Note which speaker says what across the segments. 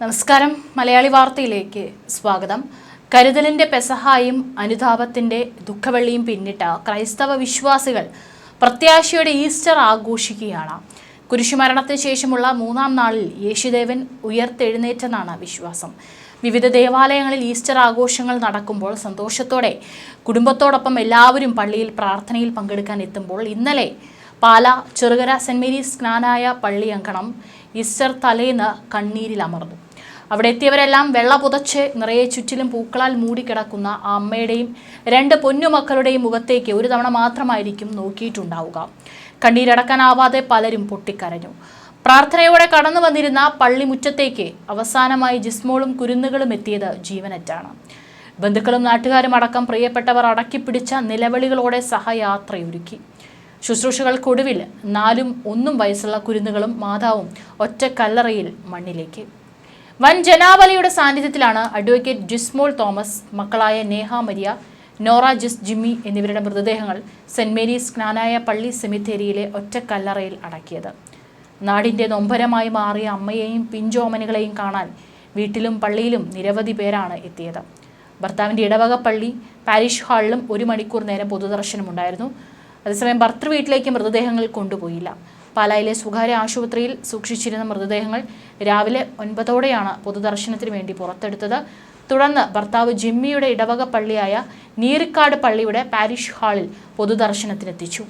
Speaker 1: നമസ്കാരം. മലയാളി വാർത്തയിലേക്ക് സ്വാഗതം. കരുതലിന്റെ പെസഹായും അനുതാപത്തിന്റെ ദുഃഖവെള്ളിയും പിന്നിട്ട ക്രൈസ്തവ വിശ്വാസികൾ പ്രത്യാശയുടെ ഈസ്റ്റർ ആഘോഷിക്കുകയാണ്. കുരിശുമരണത്തിന് ശേഷമുള്ള മൂന്നാം നാളിൽ യേശുദേവൻ ഉയർത്തെഴുന്നേറ്റെന്നാണ് വിശ്വാസം. വിവിധ ദേവാലയങ്ങളിൽ ഈസ്റ്റർ ആഘോഷങ്ങൾ നടക്കുമ്പോൾ സന്തോഷത്തോടെ കുടുംബത്തോടൊപ്പം എല്ലാവരും പള്ളിയിൽ പ്രാർത്ഥനയിൽ പങ്കെടുക്കാൻ എത്തുമ്പോൾ ഇന്നലെ പാല ചെറുകര സെന്റ് മേരീസ് സ്നാനായ പള്ളി അങ്കണം ഈസ്റ്റർ തലേന്ന് കണ്ണീരിൽ അമർന്നു. അവിടെ എത്തിയവരെല്ലാം വെള്ള പുതച്ച് നിറയെ ചുറ്റിലും പൂക്കളാൽ മൂടിക്കിടക്കുന്ന ആ അമ്മയുടെയും രണ്ട് പൊന്നുമക്കളുടെയും മുഖത്തേക്ക് ഒരു തവണ മാത്രമായിരിക്കും നോക്കിയിട്ടുണ്ടാവുക. കണ്ണീരടക്കാനാവാതെ പലരും പൊട്ടിക്കരഞ്ഞു. പ്രാർത്ഥനയോടെ കടന്നു വന്നിരുന്ന പള്ളിമുറ്റത്തേക്ക് അവസാനമായി ജിസ്മോളും കുരുന്നുകളും എത്തിയത് ജീവനറ്റാണ്. ബന്ധുക്കളും നാട്ടുകാരും അടക്കം പ്രിയപ്പെട്ടവർ അടക്കിപ്പിടിച്ച നിലവിളികളോടെ സഹയാത്രയൊരുക്കി. ശുശ്രൂഷകൾക്കൊടുവിൽ നാലും ഒന്നും വയസ്സുള്ള കുരുന്നുകളും മാതാവും ഒറ്റ കല്ലറയിൽ മണ്ണിലേക്ക് വൻ ജനാവലിയുടെ സാന്നിധ്യത്തിലാണ് അഡ്വക്കേറ്റ് ജിസ്മോൾ തോമസ് മക്കളായ നേഹ മരിയ നോറ ജിസ് ജിമ്മി എന്നിവരുടെ മൃതദേഹങ്ങൾ സെന്റ് മേരീസ് ജ്ഞാനായ പള്ളി സെമിത്തേരിയിലെ ഒറ്റക്കല്ലറയിൽ അടക്കിയത്. നാടിന്റെ നൊമ്പരമായി മാറിയ അമ്മയെയും പിഞ്ചോമനുകളെയും കാണാൻ വീട്ടിലും പള്ളിയിലും നിരവധി പേരാണ് എത്തിയത്. ഭർത്താവിന്റെ ഇടവക പള്ളി പാരിഷ് ഹാളിലും ഒരു മണിക്കൂർ നേരം പൊതുദർശനമുണ്ടായിരുന്നു അതേസമയം ഭർത്തൃ വീട്ടിലേക്ക് മൃതദേഹങ്ങൾ കൊണ്ടുപോയില്ല. പാലായിലെ സ്വകാര്യ ആശുപത്രിയിൽ സൂക്ഷിച്ചിരുന്ന മൃതദേഹങ്ങൾ രാവിലെ ഒൻപതോടെയാണ് പൊതുദർശനത്തിന് വേണ്ടി പുറത്തെടുത്തത്. തുടർന്ന് ഭർത്താവ് ജിമ്മിയുടെ ഇടവക പള്ളിയായ നീരിക്കാട് പള്ളിയുടെ പാരിഷ് ഹാളിൽ പൊതുദർശനത്തിനെത്തിച്ചു.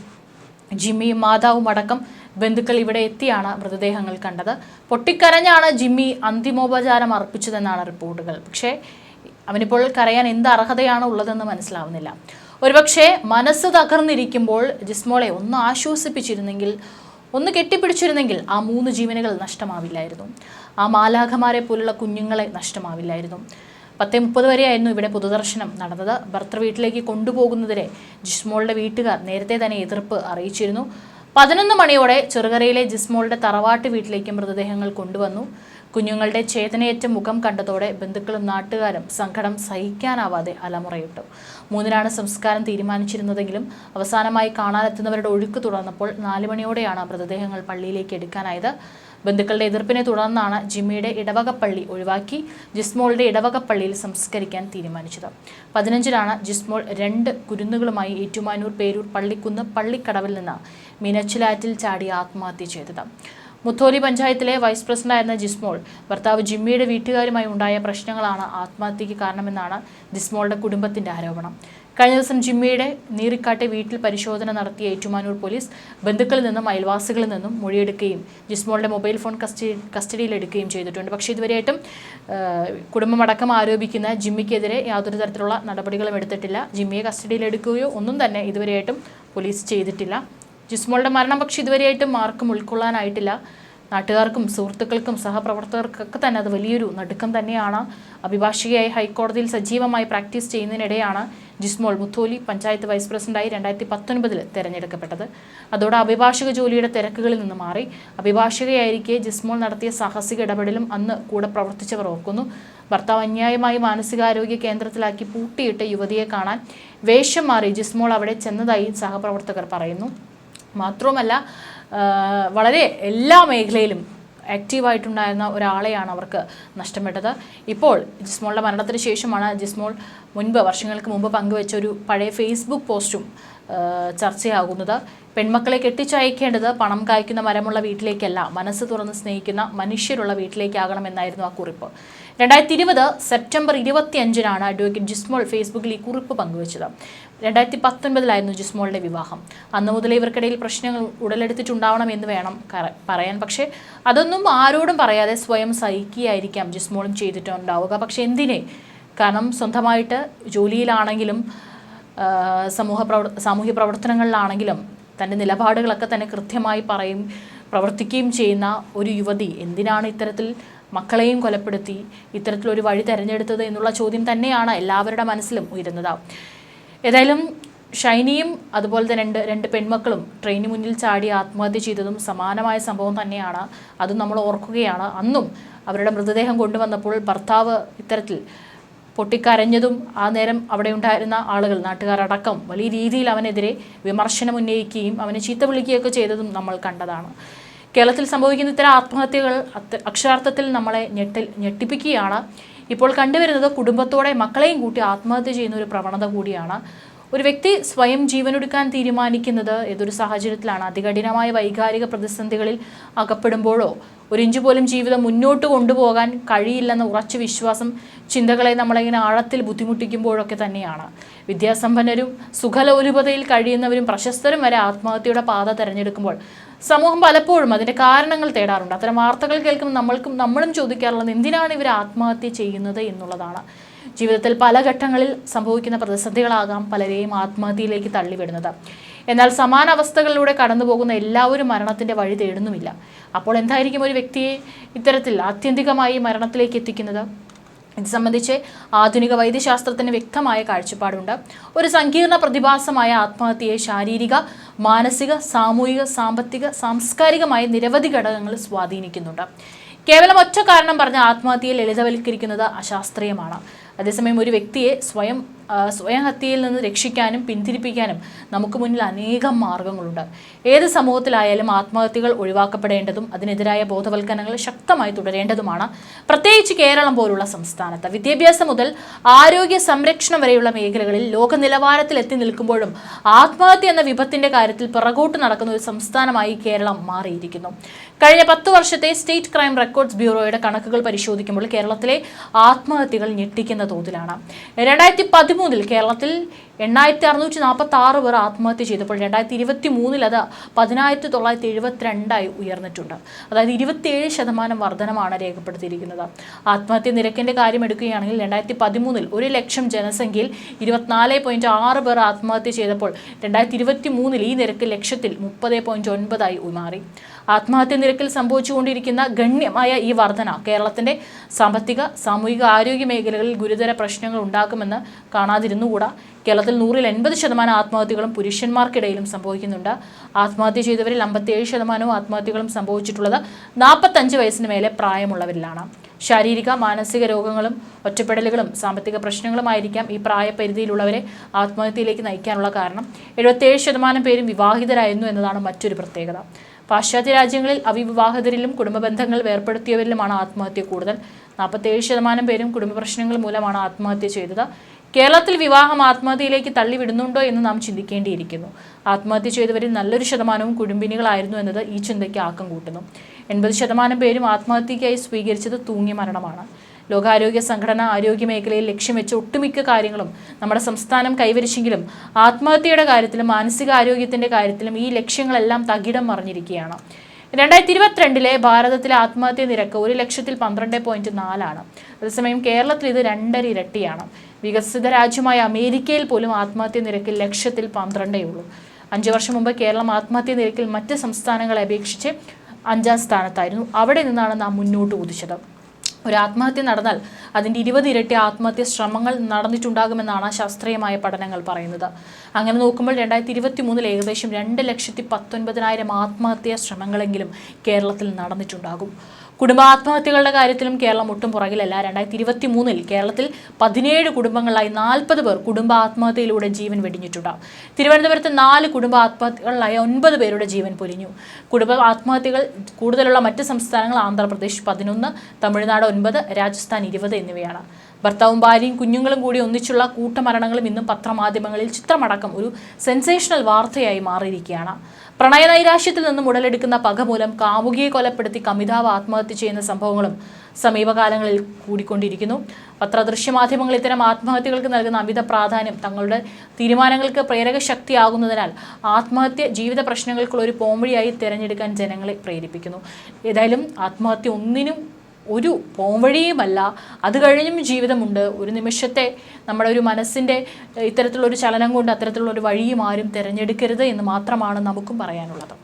Speaker 1: ജിമ്മിയും മാതാവും അടക്കം ബന്ധുക്കൾ ഇവിടെ എത്തിയാണ് മൃതദേഹങ്ങൾ കണ്ടത്. പൊട്ടിക്കരഞ്ഞാണ് ജിമ്മി അന്തിമോപചാരം അർപ്പിച്ചതെന്നാണ് റിപ്പോർട്ടുകൾ. പക്ഷേ അവനിപ്പോൾ കരയാൻ എന്ത് അർഹതയാണ് ഉള്ളതെന്ന് മനസ്സിലാവുന്നില്ല. ഒരുപക്ഷെ മനസ്സ് തകർന്നിരിക്കുമ്പോൾ ജിസ്മോളെ ഒന്ന് ആശ്വസിപ്പിച്ചിരുന്നെങ്കിൽ ഒന്ന് കെട്ടിപ്പിടിച്ചിരുന്നെങ്കിൽ ആ മൂന്ന് ജീവനുകൾ നഷ്ടമാവില്ലായിരുന്നു. ആ മാലാഖമാരെ പോലുള്ള കുഞ്ഞുങ്ങളെ നഷ്ടമാവില്ലായിരുന്നു. പത്തേ മുപ്പത് വരെയായിരുന്നു ഇവിടെ പൊതുദർശനം നടന്നത്. ഭർത്തൃ വീട്ടിലേക്ക് കൊണ്ടുപോകുന്നതിനെ ജിസ്മോളുടെ വീട്ടുകാർ നേരത്തെ തന്നെ എതിർപ്പ് അറിയിച്ചിരുന്നു. പതിനൊന്ന് മണിയോടെ ചെറുകരയിലെ ജിസ്മോളുടെ തറവാട്ട് വീട്ടിലേക്ക് മൃതദേഹങ്ങൾ കൊണ്ടുവന്നു. കുഞ്ഞുങ്ങളുടെ ചേതനയേറ്റ മുഖം കണ്ടതോടെ ബന്ധുക്കളും നാട്ടുകാരും സങ്കടം സഹിക്കാനാവാതെ അലമുറയിട്ടു. മൂന്നിനാണ് സംസ്കാരം തീരുമാനിച്ചിരുന്നതെങ്കിലും അവസാനമായി കാണാനെത്തുന്നവരുടെ ഒഴുക്ക് തുടർന്നപ്പോൾ നാല് മണിയോടെയാണ് മൃതദേഹങ്ങൾ പള്ളിയിലേക്ക് എടുക്കാനായത്. ബന്ധുക്കളുടെ എതിർപ്പിനെ തുടർന്നാണ് ജിമ്മിയുടെ ഇടവകപ്പള്ളി ഒഴിവാക്കി ജിസ്മോളുടെ ഇടവകപ്പള്ളിയിൽ സംസ്കരിക്കാൻ തീരുമാനിച്ചത്. പതിനഞ്ചിനാണ് ജിസ്മോൾ രണ്ട് കുരുന്നുകളുമായി ഏറ്റുമാനൂർ പേരൂർ പള്ളിക്കുന്ന് പള്ളിക്കടവിൽ നിന്ന് മീനച്ചിലാറ്റിൽ ചാടി ആത്മഹത്യ ചെയ്തത്. മുത്തോലി പഞ്ചായത്തിലെ വൈസ് പ്രസിഡന്റായിരുന്ന ജിസ്മോൾ ഭർത്താവ് ജിമ്മിയുടെ വീട്ടുകാരുമായി ഉണ്ടായ പ്രശ്നങ്ങളാണ് ആത്മഹത്യയ്ക്ക് കാരണമെന്നാണ് ജിസ്മോളുടെ കുടുംബത്തിന്റെ ആരോപണം. കഴിഞ്ഞ ദിവസം ജിമ്മിയുടെ നീറിക്കാട്ടെ വീട്ടിൽ പരിശോധന നടത്തിയ ഏറ്റുമാനൂർ പോലീസ് ബന്ധുക്കളിൽ നിന്നും അയൽവാസികളിൽ നിന്നും മൊഴിയെടുക്കുകയും ജിസ്മോളുടെ മൊബൈൽ ഫോൺ കസ്റ്റഡി കസ്റ്റഡിയിലെടുക്കുകയും ചെയ്തിട്ടുണ്ട്. പക്ഷേ ഇതുവരെയായിട്ടും കുടുംബമടക്കം ആരോപിക്കുന്ന ജിമ്മിക്കെതിരെ യാതൊരു തരത്തിലുള്ള നടപടികളും എടുത്തിട്ടില്ല. ജിമ്മിയെ കസ്റ്റഡിയിലെടുക്കുകയോ ഒന്നും തന്നെ ഇതുവരെയായിട്ടും പോലീസ് ചെയ്തിട്ടില്ല. ജിസ്മോളുടെ മരണം പക്ഷെ ഇതുവരെയായിട്ടും ആർക്കും ഉൾക്കൊള്ളാനായിട്ടില്ല. നാട്ടുകാർക്കും സുഹൃത്തുക്കൾക്കും സഹപ്രവർത്തകർക്കൊക്കെ തന്നെ അത് വലിയൊരു നടുക്കം തന്നെയാണ്. അഭിഭാഷികയായി ഹൈക്കോടതിയിൽ സജീവമായി പ്രാക്ടീസ് ചെയ്യുന്നതിനിടെയാണ് ജിസ്മോൾ മുത്തോലി പഞ്ചായത്ത് വൈസ് പ്രസിഡന്റായി രണ്ടായിരത്തി പത്തൊൻപതിൽ തെരഞ്ഞെടുക്കപ്പെട്ടത്. അതോടെ അഭിഭാഷക ജോലിയുടെ തിരക്കുകളിൽ നിന്ന് മാറി. അഭിഭാഷകയായിരിക്കെ ജിസ്മോൾ നടത്തിയ സാഹസിക ഇടപെടലും അന്ന് കൂടെ പ്രവർത്തിച്ചവർ ഓർക്കുന്നു. ഭർത്താവ് അന്യായമായി മാനസികാരോഗ്യ കേന്ദ്രത്തിലാക്കി പൂട്ടിയിട്ട് യുവതിയെ കാണാൻ വേഷം മാറി ജിസ്മോൾ അവിടെ ചെന്നതായി സഹപ്രവർത്തകർ പറയുന്നു. മാത്രവുമല്ല വളരെ എല്ലാ മേഖലയിലും ആക്റ്റീവായിട്ടുണ്ടായിരുന്ന ഒരാളെയാണ് അവർക്ക് നഷ്ടപ്പെട്ടത്. ഇപ്പോൾ ജിസ്മോളുടെ മരണത്തിന് ശേഷമാണ് ജിസ്മോൾ മുൻപ് വർഷങ്ങൾക്ക് മുമ്പ് പങ്കുവെച്ച ഒരു പഴയ ഫേസ്ബുക്ക് പോസ്റ്റും ചർച്ചയാകുന്നത്. പെൺമക്കളെ കെട്ടിച്ചയക്കേണ്ടത് പണം കായ്ക്കുന്ന മരമുള്ള വീട്ടിലേക്കല്ല മനസ്സ് തുറന്ന് സ്നേഹിക്കുന്ന മനുഷ്യരുള്ള വീട്ടിലേക്കാകണമെന്നായിരുന്നു ആ കുറിപ്പ്. രണ്ടായിരത്തി ഇരുപത് സെപ്റ്റംബർ ഇരുപത്തിയഞ്ചിനാണ് അഡ്വക്കേറ്റ് ജിസ്മോൾ ഫേസ്ബുക്കിൽ ഈ കുറിപ്പ് പങ്കുവച്ചത്. രണ്ടായിരത്തി പത്തൊൻപതിലായിരുന്നു ജിസ്മോളുടെ വിവാഹം. അന്ന് മുതൽ ഇവർക്കിടയിൽ പ്രശ്നങ്ങൾ ഉടലെടുത്തിട്ടുണ്ടാവണം എന്ന് വേണം പറയാൻ. പക്ഷേ അതൊന്നും ആരോടും പറയാതെ സ്വയം സഹിക്കുകയായിരിക്കാം ജിസ്മോളും ചെയ്തിട്ടുണ്ടാവുക. പക്ഷേ എന്തിനെ? കാരണം സ്വന്തമായിട്ട് ജോലിയിലാണെങ്കിലും സമൂഹ പ്രവർ സാമൂഹ്യ പ്രവർത്തനങ്ങളിലാണെങ്കിലും തന്റെ നിലപാടുകളൊക്കെ തന്നെ കൃത്യമായി പറയും പ്രവർത്തിക്കുകയും ചെയ്യുന്ന ഒരു യുവതി എന്തിനാണ് ഇത്തരത്തിൽ മക്കളെയും കൊലപ്പെടുത്തി ഇത്തരത്തിലൊരു വഴി തിരഞ്ഞെടുത്തത് എന്നുള്ള ചോദ്യം തന്നെയാണ് എല്ലാവരുടെ മനസ്സിലും ഉയരുന്നത്. ഏതായാലും ഷൈനിയും അതുപോലെ തന്നെ രണ്ട് രണ്ട് പെൺമക്കളും ട്രെയിനിന് മുന്നിൽ ചാടി ആത്മഹത്യ ചെയ്തതും സമാനമായ സംഭവം തന്നെയാണ്. അതും നമ്മൾ ഓർക്കുകയാണ്. അന്നും അവരുടെ മൃതദേഹം കൊണ്ടുവന്നപ്പോൾ ഭർത്താവ് ഇത്തരത്തിൽ പൊട്ടിക്കരഞ്ഞതും ആ നേരം അവിടെ ഉണ്ടായിരുന്ന ആളുകൾ നാട്ടുകാരടക്കം വലിയ രീതിയിൽ അവനെതിരെ വിമർശനം ഉന്നയിക്കുകയും അവനെ ചീത്ത വിളിക്കുകയൊക്കെ ചെയ്തതും നമ്മൾ കണ്ടതാണ്. കേരളത്തിൽ സംഭവിക്കുന്ന ഇത്തരം ആത്മഹത്യകൾ അക്ഷരാർത്ഥത്തിൽ നമ്മളെ ഞെട്ടിൽ ഞെട്ടിപ്പിക്കുകയാണ്. ഇപ്പോൾ കണ്ടുവരുന്നത് കുടുംബത്തോടെ മക്കളെയും കൂട്ടി ആത്മഹത്യ ചെയ്യുന്ന ഒരു പ്രവണത കൂടിയാണ്. ഒരു വ്യക്തി സ്വയം ജീവനൊടുക്കാൻ തീരുമാനിക്കുന്നത് ഏതൊരു സാഹചര്യത്തിലാണ്? അതികഠിനമായ വൈകാരിക പ്രതിസന്ധികളിൽ അകപ്പെടുമ്പോഴോ ഒരു ഇഞ്ച് പോലും ജീവിതം മുന്നോട്ട് കൊണ്ടുപോകാൻ കഴിയില്ലെന്ന ഉറച്ച വിശ്വാസം ചിന്തകളെ നമ്മളിങ്ങനെ ആഴത്തിൽ ബുദ്ധിമുട്ടിക്കുമ്പോഴൊക്കെ തന്നെയാണ്. വിദ്യാസമ്പന്നരും സുഖലോലുപതയിൽ കഴിയുന്നവരും പ്രശസ്തരും വരെ ആത്മഹത്യയുടെ പാത തിരഞ്ഞെടുക്കുമ്പോൾ സമൂഹം പലപ്പോഴും അതിന്റെ കാരണങ്ങൾ തേടാറുണ്ട്. അത്തരം വാർത്തകൾ കേൾക്കുമ്പോൾ നമ്മൾക്കും നമ്മളും ചോദിക്കാറുള്ളത് എന്തിനാണ് ഇവർ ആത്മഹത്യ ചെയ്യുന്നത് എന്നുള്ളതാണ്. ജീവിതത്തിൽ പല ഘട്ടങ്ങളിൽ സംഭവിക്കുന്ന പ്രതിസന്ധികളാകാം പലരെയും ആത്മഹത്യയിലേക്ക് തള്ളിവിടുന്നത്. എന്നാൽ സമാന അവസ്ഥകളിലൂടെ കടന്നു പോകുന്ന എല്ലാവരും മരണത്തിന്റെ വഴി തേടുന്നുമില്ല. അപ്പോൾ എന്തായിരിക്കും ഒരു വ്യക്തിയെ ഇത്തരത്തിൽ ആത്യന്തികമായി മരണത്തിലേക്ക് എത്തിക്കുന്നത്? ഇത് സംബന്ധിച്ച് ആധുനിക വൈദ്യശാസ്ത്രത്തിന് വ്യക്തമായ കാഴ്ചപ്പാടുണ്ട്. ഒരു സങ്കീർണ പ്രതിഭാസമായ ആത്മഹത്യയെ ശാരീരിക മാനസിക സാമൂഹിക സാമ്പത്തിക സാംസ്കാരികമായ നിരവധി ഘടകങ്ങൾ സ്വാധീനിക്കുന്നുണ്ട്. കേവലം ഒറ്റ കാരണം പറഞ്ഞ ആത്മഹത്യയെ ലളിതവൽക്കരിക്കുന്നത് അശാസ്ത്രീയമാണ്. അതേസമയം ഒരു വ്യക്തിയെ സ്വയം സ്വയം ഹത്യയിൽ നിന്ന് രക്ഷിക്കാനും പിന്തിരിപ്പിക്കാനും നമുക്ക് മുന്നിൽ അനേകം മാർഗങ്ങളുണ്ട്. ഏത് സമൂഹത്തിലായാലും ആത്മഹത്യകൾ ഒഴിവാക്കപ്പെടേണ്ടതും അതിനെതിരായ ബോധവൽക്കരണങ്ങൾ ശക്തമായി തുടരേണ്ടതുമാണ്. പ്രത്യേകിച്ച് കേരളം പോലുള്ള സംസ്ഥാനത്ത് വിദ്യാഭ്യാസം മുതൽ ആരോഗ്യ സംരക്ഷണം വരെയുള്ള മേഖലകളിൽ ലോക നിലവാരത്തിൽ എത്തി നിൽക്കുമ്പോഴും ആത്മഹത്യ എന്ന വിപത്തിന്റെ കാര്യത്തിൽ പിറകോട്ട് നടക്കുന്ന ഒരു സംസ്ഥാനമായി കേരളം മാറിയിരിക്കുന്നു. കഴിഞ്ഞ പത്ത് വർഷത്തെ സ്റ്റേറ്റ് ക്രൈം റെക്കോർഡ്സ് ബ്യൂറോയുടെ കണക്കുകൾ പരിശോധിക്കുമ്പോൾ കേരളത്തിലെ ആത്മഹത്യകൾ ഞെട്ടിക്കുന്ന തോതിലാണ്. രണ്ടായിരത്തി പതിമൂന്നിൽ കേരളത്തിൽ എണ്ണായിരത്തി അറുന്നൂറ്റി നാൽപ്പത്തി ആറ് പേർ ആത്മഹത്യ ചെയ്തപ്പോൾ രണ്ടായിരത്തി ഇരുപത്തി മൂന്നിൽ അത് പതിനായിരത്തി തൊള്ളായിരത്തി എഴുപത്തിരണ്ടായി ഉയർന്നിട്ടുണ്ട്. അതായത് ഇരുപത്തിയേഴ് ശതമാനം വർധനമാണ് രേഖപ്പെടുത്തിയിരിക്കുന്നത്. ആത്മഹത്യ നിരക്കിന്റെ കാര്യം എടുക്കുകയാണെങ്കിൽ രണ്ടായിരത്തി പതിമൂന്നിൽ ഒരു ലക്ഷം ജനസംഖ്യയിൽ ഇരുപത്തിനാല് പോയിന്റ് ആറ് പേർ ആത്മഹത്യ ചെയ്തപ്പോൾ രണ്ടായിരത്തി ഇരുപത്തി മൂന്നിൽ ഈ നിരക്ക് ലക്ഷത്തിൽ മുപ്പത് പോയിന്റ് ഒൻപതായി മാറി. ആത്മഹത്യ നിരക്കിൽ സംഭവിച്ചുകൊണ്ടിരിക്കുന്ന ഗണ്യമായ ഈ വർധന കേരളത്തിന്റെ സാമ്പത്തിക സാമൂഹിക ആരോഗ്യ മേഖലകളിൽ ഗുരുതര പ്രശ്നങ്ങൾ ഉണ്ടാക്കുമെന്ന് കാണാതിരുന്നുകൂടാ കേരളത്തിൽ നൂറിൽ എൺപത് ശതമാനം ആത്മഹത്യകളും പുരുഷന്മാർക്കിടയിലും സംഭവിക്കുന്നുണ്ട്. ആത്മഹത്യ ചെയ്തവരിൽ അമ്പത്തിയേഴ് ശതമാനവും ആത്മഹത്യകളും സംഭവിച്ചിട്ടുള്ളത് നാൽപ്പത്തഞ്ച് വയസ്സിന് മേലെ പ്രായമുള്ളവരിലാണ്. ശാരീരിക മാനസിക രോഗങ്ങളും ഒറ്റപ്പെടലുകളും സാമ്പത്തിക പ്രശ്നങ്ങളുമായിരിക്കാം ഈ പ്രായപരിധിയിലുള്ളവരെ ആത്മഹത്യയിലേക്ക് നയിക്കാനുള്ള കാരണം. എഴുപത്തേഴ് ശതമാനം പേരും വിവാഹിതരായിരുന്നു എന്നതാണ് മറ്റൊരു പ്രത്യേകത. പാശ്ചാത്യ രാജ്യങ്ങളിൽ അവിവാഹിതരിലും കുടുംബ ബന്ധങ്ങൾ വേർപ്പെടുത്തിയവരിലുമാണ് ആത്മഹത്യ കൂടുതൽ. നാൽപ്പത്തേഴ് ശതമാനം പേരും കുടുംബ പ്രശ്നങ്ങൾ മൂലമാണ് ആത്മഹത്യ ചെയ്തത്. കേരളത്തിൽ വിവാഹം ആത്മഹത്യയിലേക്ക് തള്ളിവിടുന്നുണ്ടോ എന്ന് നാം ചിന്തിക്കേണ്ടിയിരിക്കുന്നു. ആത്മഹത്യ ചെയ്തവരിൽ നല്ലൊരു ശതമാനവും കുടുംബിനികളായിരുന്നു എന്നത് ഈ ചിന്തയ്ക്ക് ആക്കം കൂട്ടുന്നു. എൺപത് ശതമാനം പേരും ആത്മഹത്യയ്ക്കായി സ്വീകരിച്ചത് തൂങ്ങി മരണമാണ്. ലോകാരോഗ്യ സംഘടന ആരോഗ്യ മേഖലയിൽ ലക്ഷ്യം വെച്ച ഒട്ടുമിക്ക കാര്യങ്ങളും നമ്മുടെ സംസ്ഥാനം കൈവരിച്ചെങ്കിലും ആത്മഹത്യയുടെ കാര്യത്തിലും മാനസികാരോഗ്യത്തിന്റെ കാര്യത്തിലും ഈ ലക്ഷ്യങ്ങളെല്ലാം തകിടം മറിഞ്ഞിരിക്കുകയാണ്. രണ്ടായിരത്തി ഇരുപത്തിരണ്ടിലെ ഭാരതത്തിലെ ആത്മഹത്യ നിരക്ക് ഒരു ലക്ഷത്തിൽ പന്ത്രണ്ട് പോയിന്റ് നാലാണ്. അതേസമയം കേരളത്തിൽ ഇത് രണ്ടര ഇരട്ടിയാണ്. വികസിത രാജ്യമായ അമേരിക്കയിൽ പോലും ആത്മഹത്യ നിരക്ക് ലക്ഷത്തിൽ പന്ത്രണ്ടേ ഉള്ളൂ. അഞ്ചു വർഷം മുമ്പ് കേരളം ആത്മഹത്യ നിരക്കിൽ മറ്റ് സംസ്ഥാനങ്ങളെ അപേക്ഷിച്ച് അഞ്ചാം സ്ഥാനത്തായിരുന്നു. അവിടെ നിന്നാണ് നാം മുന്നോട്ട് കുതിച്ചത്. ഒരു ആത്മഹത്യ നടന്നാൽ അതിന്റെ ഇരുപത് ഇരട്ടി ആത്മഹത്യ ശ്രമങ്ങൾ നടന്നിട്ടുണ്ടാകുമെന്നാണ് ശാസ്ത്രീയമായ പഠനങ്ങൾ പറയുന്നത്. അങ്ങനെ നോക്കുമ്പോൾ രണ്ടായിരത്തി ഇരുപത്തി മൂന്നിൽ ഏകദേശം രണ്ട് ലക്ഷത്തി പത്തൊൻപതിനായിരം ആത്മഹത്യാ ശ്രമങ്ങളെങ്കിലും കേരളത്തിൽ നടന്നിട്ടുണ്ടാകും. കുടുംബ ആത്മഹത്യകളുടെ കാര്യത്തിലും കേരളം ഒട്ടും പുറകിലല്ല. രണ്ടായിരത്തി ഇരുപത്തി മൂന്നിൽ കേരളത്തിൽ പതിനേഴ് കുടുംബങ്ങളായി നാൽപ്പത് പേർ കുടുംബാത്മഹത്യയിലൂടെ ജീവൻ വെടിഞ്ഞിട്ടുണ്ട്. തിരുവനന്തപുരത്ത് നാല് കുടുംബ ആത്മഹത്യകളിലായ ഒൻപത് പേരുടെ ജീവൻ പൊലിഞ്ഞു. കുടുംബ ആത്മഹത്യകൾ കൂടുതലുള്ള മറ്റ് സംസ്ഥാനങ്ങൾ ആന്ധ്രാപ്രദേശ് പതിനൊന്ന് തമിഴ്നാട് ഒൻപത് രാജസ്ഥാൻ ഇരുപത് എന്നിവയാണ്. ഭർത്താവും ഭാര്യയും കുഞ്ഞുങ്ങളും കൂടി ഒന്നിച്ചുള്ള കൂട്ടമരണങ്ങളും ഇന്നും പത്രമാധ്യമങ്ങളിൽ ചിത്രമടക്കം ഒരു സെൻസേഷണൽ വാർത്തയായി മാറിയിരിക്കുകയാണ്. പ്രണയനൈരാശ്യത്തിൽ നിന്നും ഉടലെടുക്കുന്ന പക മൂലം കാമുകിയെ കൊലപ്പെടുത്തി കമിതാവ് ആത്മഹത്യ ചെയ്യുന്ന സംഭവങ്ങളും സമീപകാലങ്ങളിൽ കൂടിക്കൊണ്ടിരിക്കുന്നു. പത്രദൃശ്യമാധ്യമങ്ങൾ ഇത്തരം ആത്മഹത്യകൾക്ക് നൽകുന്ന അമിത പ്രാധാന്യം തങ്ങളുടെ തീരുമാനങ്ങൾക്ക് പ്രേരക ശക്തിയാകുന്നതിനാൽ ആത്മഹത്യ ജീവിത പ്രശ്നങ്ങൾക്കുള്ള ഒരു പോംവഴിയായി തിരഞ്ഞെടുക്കാൻ ജനങ്ങളെ പ്രേരിപ്പിക്കുന്നു. ഏതായാലും ആത്മഹത്യ ഒന്നിനും ഒരു പോംവഴിയുമല്ല. അത് കഴിഞ്ഞും ജീവിതമുണ്ട്. ഒരു നിമിഷത്തെ നമ്മുടെ ഒരു മനസ്സിന്റെ ഇത്തരത്തിലുള്ള ഒരു ചലനം കൊണ്ട് അത്തരത്തിലുള്ള ഒരു വഴിയും ആരും തിരഞ്ഞെടുക്കരുത് എന്ന് മാത്രമാണ് നമുക്കും പറയാനുള്ളത്.